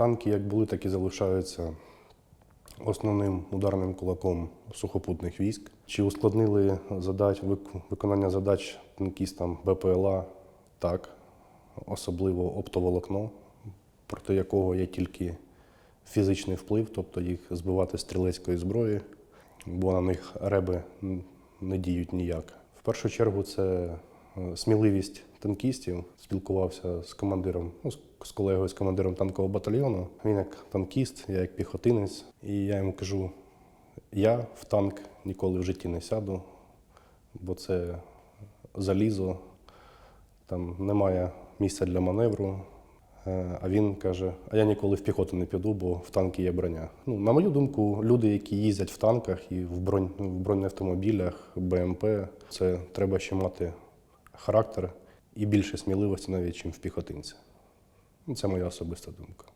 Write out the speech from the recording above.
Танки як були, так і залишаються основним ударним кулаком сухопутних військ. Чи ускладнили задач, виконання задач танкістам БПЛА? Так, особливо оптоволокно, проти якого є тільки фізичний вплив, тобто їх збивати стрілецької зброї, бо на них реби не діють ніяк. В першу чергу це сміливість танкістів. Спілкувався з командиром, ну, з- з колегою з командиром танкового батальйону. Він як танкіст, я як піхотинець. І я йому кажу: я в танк ніколи в житті не сяду, бо це залізо, там немає місця для маневру. Е, А він каже: А я ніколи в піхоту не піду, бо в танки є броня. Ну, на мою думку, люди, які їздять в танках і в, бронь, в бронеавтомобілях, БМП, це треба ще мати характер і більше сміливості навіть, ніж в піхотинця. Ну, Це моя особиста думка.